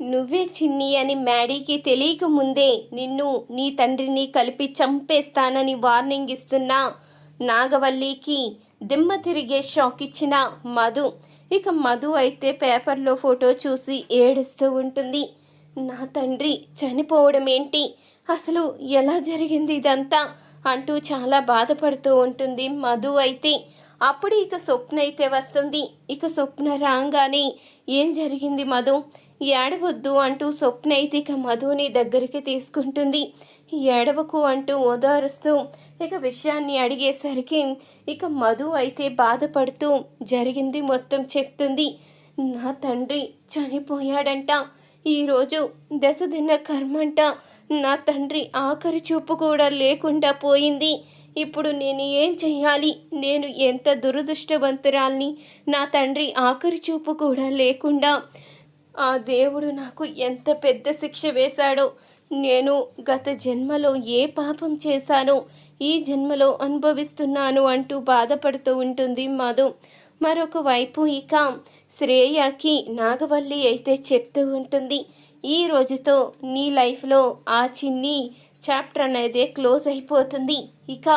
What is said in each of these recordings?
నువ్వే చిన్ని అని మ్యాడీకి తెలియక ముందే నిన్ను నీ తండ్రిని కలిపి చంపేస్తానని వార్నింగ్ ఇస్తున్న నాగవల్లికి దిమ్మ తిరిగే షాక్ ఇచ్చిన మధు. ఇక మధు అయితే పేపర్లో ఫోటో చూసి ఏడుస్తూ ఉంటుంది. నా తండ్రి చనిపోవడం ఏంటి? అసలు ఎలా జరిగింది ఇదంతా? అంటూ చాలా బాధపడుతూ ఉంటుంది మధు అయితే. అప్పుడు ఇక స్వప్న అయితే వస్తుంది. ఇక స్వప్న రాగానే ఏం జరిగింది మధు? ఏడవద్దు అంటూ స్వప్న అయితే ఇక మధుని దగ్గరికి తీసుకుంటుంది. ఏడవకు అంటూ ఓదారుస్తూ ఇక విషయాన్ని అడిగేసరికి ఇక మధు అయితే బాధపడుతూ జరిగింది మొత్తం చెప్తుంది. నా తండ్రి చనిపోయాడంట. ఈరోజు దశదిన కర్మంట. నా తండ్రి ఆఖరి చూపు కూడా లేకుండా పోయింది. ఇప్పుడు నేను ఏం చెయ్యాలి? నేను ఎంత దురదృష్టవంతురాల్ని? నా తండ్రి ఆఖరి చూపు కూడా లేకుండా ఆ దేవుడు నాకు ఎంత పెద్ద శిక్ష వేశాడో. నేను గత జన్మలో ఏ పాపం చేశానో ఈ జన్మలో అనుభవిస్తున్నాను అంటూ బాధపడుతూ ఉంటుంది మధు. మరొక వైపు ఇక శ్రేయకి నాగవల్లి అయితే చెప్తూ ఉంటుంది ఈ రోజుతో నీ లైఫ్లో ఆ చిన్ని చాప్టర్ అనేది క్లోజ్ అయిపోతుంది. ఇక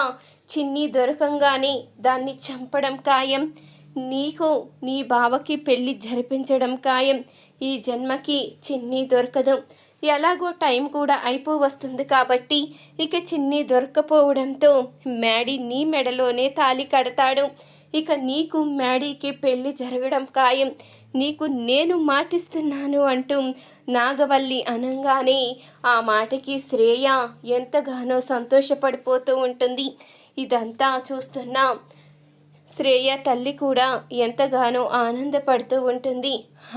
చిన్ని దొరకంగానే దాన్ని చంపడం ఖాయం. నీకు నీ బావకి పెళ్ళి జరిపించడం ఖాయం. ఈ జన్మకి చిన్ని దొరకదు. ఎలాగో టైం కూడా అయిపో వస్తుంది కాబట్టి ఇక చిన్ని దొరకపోవడంతో మ్యాడీ నీ మెడలోనే తాలి కడతాడు. ఇక నీకు మ్యాడీకి పెళ్ళి జరగడం ఖాయం. నీకు నేను మాటిస్తున్నాను అంటూ నాగవల్లి అనంగానే ఆ మాటకి శ్రేయ ఎంతగానో సంతోషపడిపోతూ ఉంటుంది. ఇదంతా చూస్తున్నా శ్రేయ తల్లి కూడా ఎంతగానో ఆనందపడుతూ ఉంటుంది.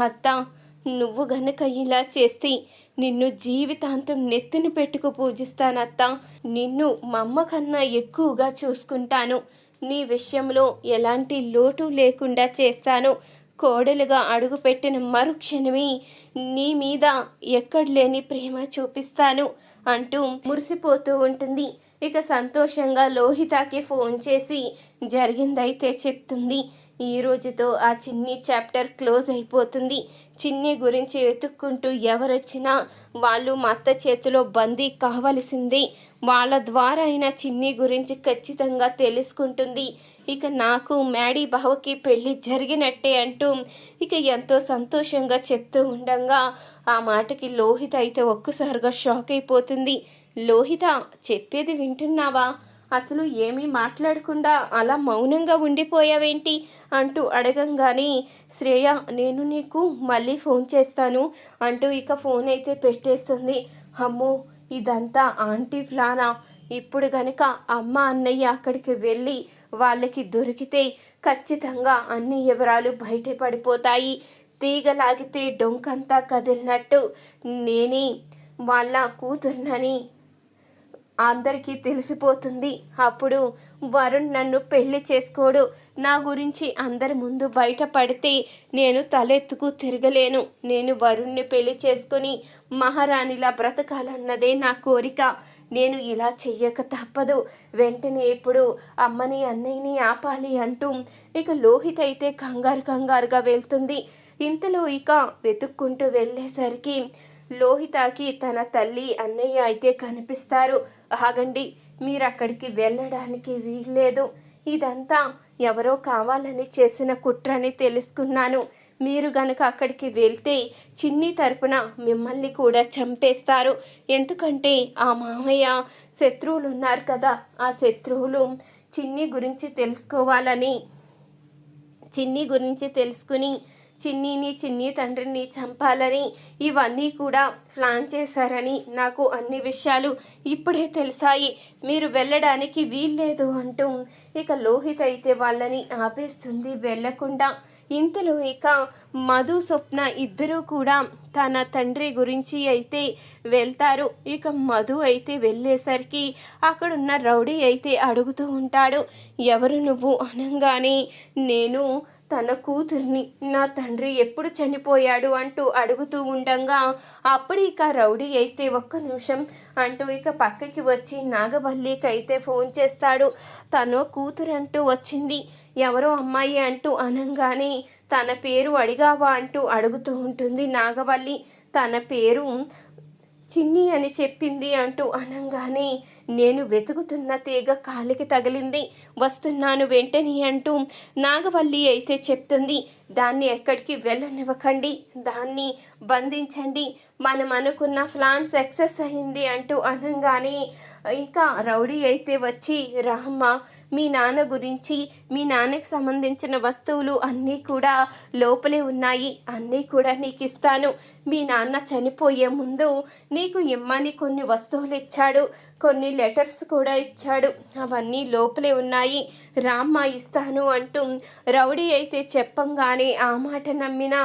అత్త నువ్వు గనక ఇలా చేస్తే నిన్ను జీవితాంతం నెత్తిన పెట్టుకు పూజిస్తానత్త. నిన్ను మా అమ్మ కన్నా ఎక్కువగా చూసుకుంటాను. నీ విషయంలో ఎలాంటి లోటు లేకుండా చేస్తాను. కోడలుగా అడుగుపెట్టిన మరుక్షణమే నీ మీద ఎక్కడ లేని ప్రేమ చూపిస్తాను అంటూ మురిసిపోతూ ఉంటుంది. ఇక సంతోషంగా లోహితకి ఫోన్ చేసి జరిగిందైతే చెప్తుంది. ఈ రోజుతో ఆ చిన్ని చాప్టర్ క్లోజ్ అయిపోతుంది. చిన్ని గురించి వెతుక్కుంటూ ఎవరొచ్చినా వాళ్ళు మా అత్త చేతిలో బందీ కావలసిందే. వాళ్ళ ద్వారా అయినా చిన్ని గురించి ఖచ్చితంగా తెలుసుకుంటుంది. ఇక నాకు మ్యాడీ బావకి పెళ్ళి జరిగినట్టే అంటూ ఇక ఎంతో సంతోషంగా చెప్తూ ఉండగా ఆ మాటకి లోహిత అయితే ఒక్కసారిగా షాక్ అయిపోతుంది. లోహిత చెప్పేది వింటున్నావా? అసలు ఏమీ మాట్లాడకుండా అలా మౌనంగా ఉండిపోయావేంటి అంటూ అడగంగానే శ్రేయ నేను నీకు మళ్ళీ ఫోన్ చేస్తాను అంటూ ఇక ఫోన్ అయితే పెట్టేస్తుంది. అమ్మో ఇదంతా ఆంటీ ప్లానా? ఇప్పుడు గనక అమ్మ అన్నయ్య అక్కడికి వెళ్ళి వాళ్ళకి దొరికితే ఖచ్చితంగా అన్ని వివరాలు బయటపడిపోతాయి తీగలాగితే డొంకంతా కదిలినట్టు నేనే వాళ్ళ కూతురునని అందరికీ తెలిసిపోతుంది. అప్పుడు వరుణ్ నన్ను పెళ్ళి చేసుకోడు. నా గురించి అందరి ముందు బయటపడితే నేను తలెత్తుకు తిరగలేను. నేను వరుణ్ణి పెళ్ళి చేసుకుని మహారాణిలా బ్రతకాలన్నదే నా కోరిక. నేను ఇలా చెయ్యక తప్పదు. వెంటనే ఇప్పుడు అమ్మని అన్నయ్యని ఆపాలి అంటూ ఇక లోహిత్ అయితే కంగారు కంగారుగా వెళ్తుంది. ఇంతలో ఇక వెతుక్కుంటూ వెళ్ళేసరికి లోహితకి తన తల్లి అన్నయ్య అయితే కనిపిస్తారు. ఆగండి మీరు అక్కడికి వెళ్ళడానికి వీల్లేదు. ఇదంతా ఎవరో కావాలని చేసిన కుట్రని తెలుసుకున్నాను. మీరు గనక అక్కడికి వెళ్తే చిన్ని తరపున మిమ్మల్ని కూడా చంపేస్తారు. ఎందుకంటే ఆ మామయ్య శత్రువులు ఉన్నారు కదా. ఆ శత్రువులు చిన్ని గురించి తెలుసుకోవాలని చిన్ని గురించి తెలుసుకుని చిన్నిని చిన్ని తండ్రిని చంపాలని ఇవన్నీ కూడా ప్లాన్ చేశారని నాకు అన్ని విషయాలు ఇప్పుడే తెలిసాయి. మీరు వెళ్ళడానికి వీల్లేదు అంటూ ఇక లోహిత్ అయితే వాళ్ళని ఆపేస్తుంది వెళ్ళకుండా. ఇంతలో ఇక మధు స్వప్న ఇద్దరూ కూడా తన తండ్రి గురించి అయితే వెళ్తారు. ఇక మధు అయితే వెళ్ళేసరికి అక్కడున్న రౌడీ అయితే అడుగుతూ ఉంటాడు ఎవరు నువ్వు? అనగానే నేను తన కూతుర్ని నా తండ్రి ఎప్పుడు చనిపోయాడు? అంటూ అడుగుతూ ఉండగా అప్పుడు ఇక రౌడీ అయితే ఒక్క నిమిషం అంటూ ఇక పక్కకి వచ్చి నాగవల్లికి అయితే ఫోన్ చేస్తాడు. తను కూతురు అంటూ వచ్చింది. ఎవరో అమ్మాయి? అంటూ అనంగానే తన పేరు అడిగావా? అంటూ అడుగుతూ ఉంటుంది నాగవల్లి. తన పేరు చిన్ని అని చెప్పింది అంటూ అనంగానే నేను వెతుకుతున్న తీగ కాలికి తగిలింది. వస్తున్నాను వెంటనే అంటూ నాగవల్లి అయితే చెప్తుంది దాన్ని ఎక్కడికి వెళ్ళనివ్వకండి దాన్ని బంధించండి. మనం అనుకున్న ప్లాన్ సక్సెస్ అయింది అంటూ అనగానే ఇంకా రౌడీ అయితే వచ్చి రామ్మ మీ నాన్న గురించి మీ నాన్నకి సంబంధించిన వస్తువులు అన్నీ కూడా లోపలే ఉన్నాయి. అన్నీ కూడా నీకు ఇస్తాను. మీ నాన్న చనిపోయే ముందు నీకు ఇమ్మని కొన్ని వస్తువులు ఇచ్చాడు. కొన్ని లెటర్స్ కూడా ఇచ్చాడు. అవన్నీ లోపలే ఉన్నాయి. రామ్మ ఇస్తాను అంటూ రౌడీ అయితే చెప్పంగానే ఆ మాట నమ్మిన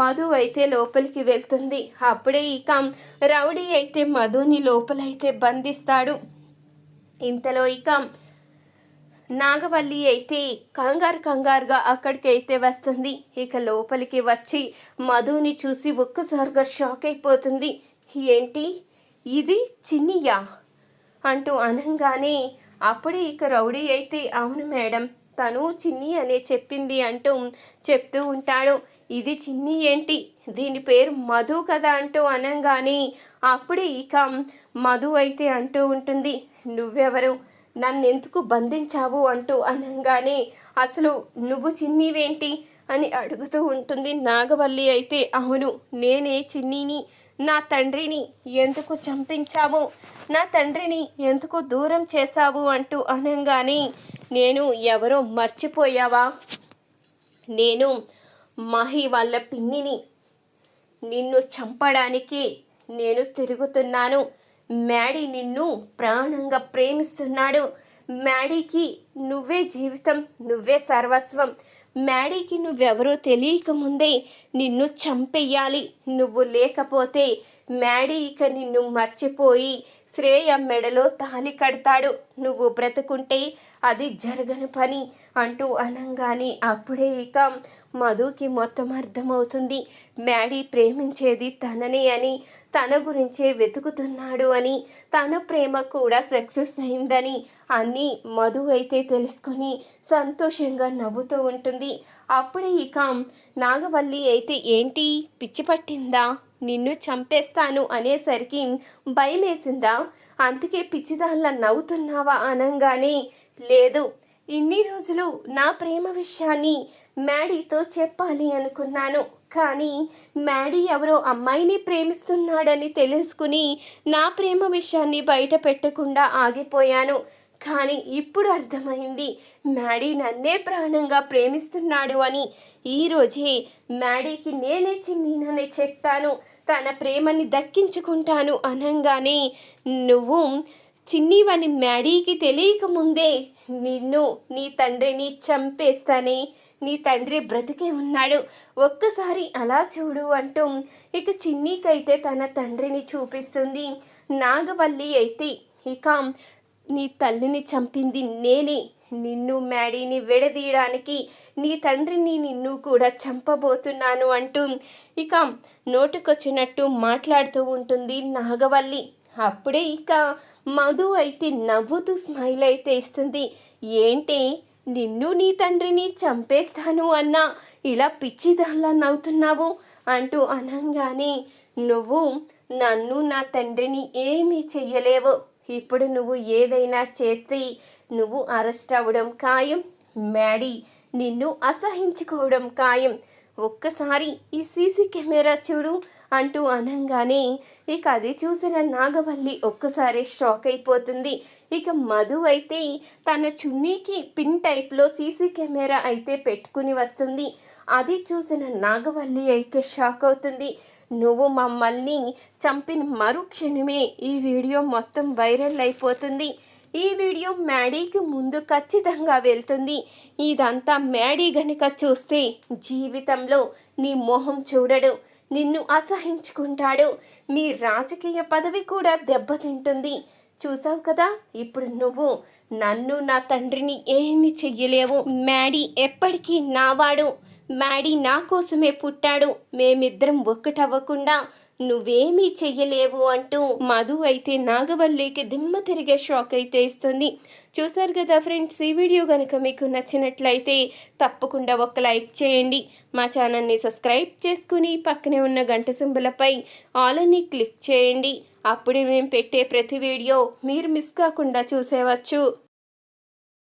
మధు అయితే లోపలికి వెళ్తుంది. అప్పుడే ఇక రౌడీ అయితే మధుని లోపలైతే బంధిస్తాడు. ఇంతలో ఇక నాగవల్లి అయితే కంగారు కంగారుగా అక్కడికి అయితే వస్తుంది. ఇక లోపలికి వచ్చి మధుని చూసి ఒక్కసారిగా షాక్ అయిపోతుంది. ఏంటి? ఇది చిన్నియా? అంటూ అనగానే అప్పుడే ఇక రౌడీ అయితే అవును మేడం. తను చిన్ని అనే చెప్పింది అంటూ చెప్తూ ఉంటాడు. ఇది చిన్ని ఏంటి? దీని పేరు మధు కదా అంటూ అనగానే అప్పుడే ఇక మధు అయితే అంటూ ఉంటుంది. నువ్వెవరు? నన్నెందుకు బంధించావు అంటూ అనగానే అసలు నువ్వు చిన్నీవేంటి? అని అడుగుతూ ఉంటుంది నాగవల్లి అయితే అవును నేనే చిన్నీని. నా తండ్రిని ఎందుకు చంపించావు? నా తండ్రిని ఎందుకు దూరం చేశావు? అంటూ అనగానే నేను ఎవరో మర్చిపోయావా? నేను మహి వాళ్ళ పిన్నిని. నిన్ను చంపడానికి నేను తిరుగుతున్నాను. మ్యాడీ నిన్ను ప్రాణంగా ప్రేమిస్తున్నాడు. మ్యాడీకి నువ్వే జీవితం నువ్వే సర్వస్వం. మ్యాడీకి నువ్వెవరో తెలియక ముందే నిన్ను చంపేయాలి నువ్వు లేకపోతే మ్యాడీ ఇక నిన్ను మర్చిపోయి శ్రేయ మెడలో తాలి కడతాడు. నువ్వు బ్రతుకుంటే అది జరగని పని అంటూ అనంగానే అప్పుడే ఇక మధుకి మొత్తం అర్థమవుతుంది. మ్యాడీ ప్రేమించేది తననే అని తన గురించే వెతుకుతున్నాడు అని తన ప్రేమ కూడా సక్సెస్ అయిందని అన్నీ మధు అయితే తెలుసుకొని సంతోషంగా నవ్వుతూ ఉంటుంది. అప్పుడే ఇక నాగవల్లి అయితే ఏంటి? పిచ్చి పట్టిందా? నిన్ను చంపేస్తాను అనేసరికి భయమేసిందా? అందుకే పిచ్చిదాల్లా నవ్వుతున్నావా అనంగానే లేదు ఇన్ని రోజులు నా ప్రేమ విషయాన్ని మ్యాడీతో చెప్పాలి అనుకున్నాను. కానీ మ్యాడీ ఎవరో అమ్మాయిని ప్రేమిస్తున్నాడని తెలుసుకుని నా ప్రేమ విషయాన్ని బయట పెట్టకుండా ఆగిపోయాను. కానీ ఇప్పుడు అర్థమైంది. మ్యాడీ నన్నే ప్రాణంగా ప్రేమిస్తున్నాడు అని. ఈరోజే మ్యాడీకి నేనే చిన్నీనని చెప్తాను. తన ప్రేమని దక్కించుకుంటాను అనగానే. నువ్వు చిన్నీవని మ్యాడీకి తెలియక ముందే నిన్ను నీ తండ్రిని చంపేస్తానే. నీ తండ్రి బ్రతికే ఉన్నాడు. ఒక్కసారి అలా చూడు అంటూ ఇక చిన్నీకైతే తన తండ్రిని చూపిస్తుంది. నాగవల్లి అయితే ఇక నీ తల్లిని చంపింది నేనే. నిన్ను మ్యాడీని విడదీయడానికి నీ తండ్రిని నిన్ను కూడా చంపబోతున్నాను అంటూ ఇక నోటుకొచ్చినట్టు మాట్లాడుతూ ఉంటుంది నాగవల్లి. అప్పుడే ఇక మధు అయితే నవ్వుతూ స్మైల్ అయితే ఇస్తుంది. ఏంటి నిన్ను నీ తండ్రిని చంపేస్తాను అన్నా ఇలా పిచ్చిదాల్లా నవ్వుతున్నావు అంటూ అనగానే నువ్వు నన్ను నా తండ్రిని ఏమీ చెయ్యలేవు. ఇప్పుడు నువ్వు ఏదైనా చేస్తే నువ్వు అరెస్ట్ అవ్వడం ఖాయం. మ్యాడీ నిన్ను అసహించుకోవడం ఖాయం. ఒక్కసారి ఈ సీసీ కెమెరా చూడు అంటూ అనగానే ఇక అది చూసిన నాగవల్లి ఒక్కసారి షాక్ అయిపోతుంది. ఇక మధు అయితే తన చున్నీకి పిన్ టైప్లో సీసీ కెమెరా అయితే పెట్టుకుని వస్తుంది. అది చూసిన నాగవల్లి అయితే షాక్ అవుతుంది. నువ్వు మమ్మల్ని చంపిన మరుక్షణమే ఈ వీడియో మొత్తం వైరల్ అయిపోతుంది. ఈ వీడియో మ్యాడీకి ముందు ఖచ్చితంగా వెళ్తుంది. ఇదంతా మ్యాడీ గనుక చూస్తే జీవితంలో నీ మొహం చూడడు నిన్ను అసహించుకుంటాడు నీ రాజకీయ పదవి కూడా దెబ్బతింటుంది. చూసావు కదా ఇప్పుడు నువ్వు నన్ను నా తండ్రిని ఏమి చెయ్యలేవు. మ్యాడీ ఎప్పటికీ నావాడు. మ్యాడీ నా కోసమే పుట్టాడు. మేమిద్దరం ఒక్కటవ్వకుండా నువ్వేమీ చెయ్యలేవు అంటూ మధు అయితే నాగవల్లికి దిమ్మ తిరిగే షాక్ అయితే ఇస్తుంది. చూసారు కదా ఫ్రెండ్స్ ఈ వీడియో కనుక మీకు నచ్చినట్లయితే తప్పకుండా ఒక లైక్ చేయండి. మా ఛానల్ని సబ్స్క్రైబ్ చేసుకుని పక్కనే ఉన్న గంట సింబలపై ఆల్ అని క్లిక్ చేయండి. అప్పుడే మేము పెట్టే ప్రతి వీడియో మీరు మిస్ కాకుండా చూసేవచ్చు.